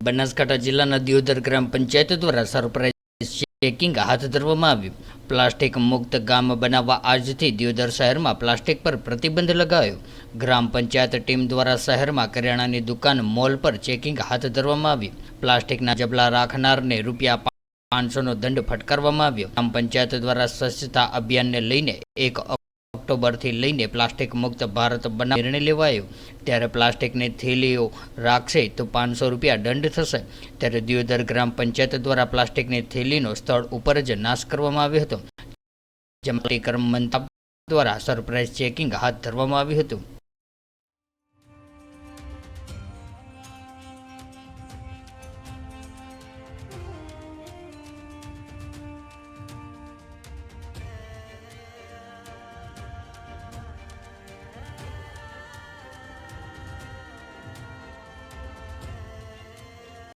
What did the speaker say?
બનાસકાંઠા જિલ્લાના દિયોદર ગ્રામ પંચાયત દ્વારા surprise checking હાથ ધરવામાં આવ્યું. પ્લાસ્ટિક મુક્ત ગામ બનાવવા આજથી દિયોદર શહેરમાં પ્લાસ્ટિક પર પ્રતિબંધ લગાવ્યો ગ્રામ પંચાયત ટીમ દ્વારા શહેરમાં કરિયાણાની દુકાન મોલ પર ચેકિંગ હાથ ધરવામાં આવ્યું. પ્લાસ્ટિકના જબલા રાખનારને રૂપિયા પાંચસોનો દંડ ફટકારવામાં આવ્યો. ગ્રામ પંચાયત દ્વારા સ્વચ્છતા અભિયાનને લઈને એક ઓક્ટોબરથી લઈને પ્લાસ્ટિક મુક્ત ભારત બના નિર્ણય લેવાયો. ત્યારે પ્લાસ્ટિકની થેલીઓ રાખશે તો પાંચસો રૂપિયા દંડ થશે. ત્યારે દિયોદર ગ્રામ પંચાયત દ્વારા પ્લાસ્ટિકની થેલીનો સ્થળ ઉપર જ નાશ કરવામાં આવ્યો હતો. જેમાં કર્મ મંતા દ્વારા સરપ્રાઇઝ ચેકિંગ હાથ ધરવામાં આવ્યું હતું.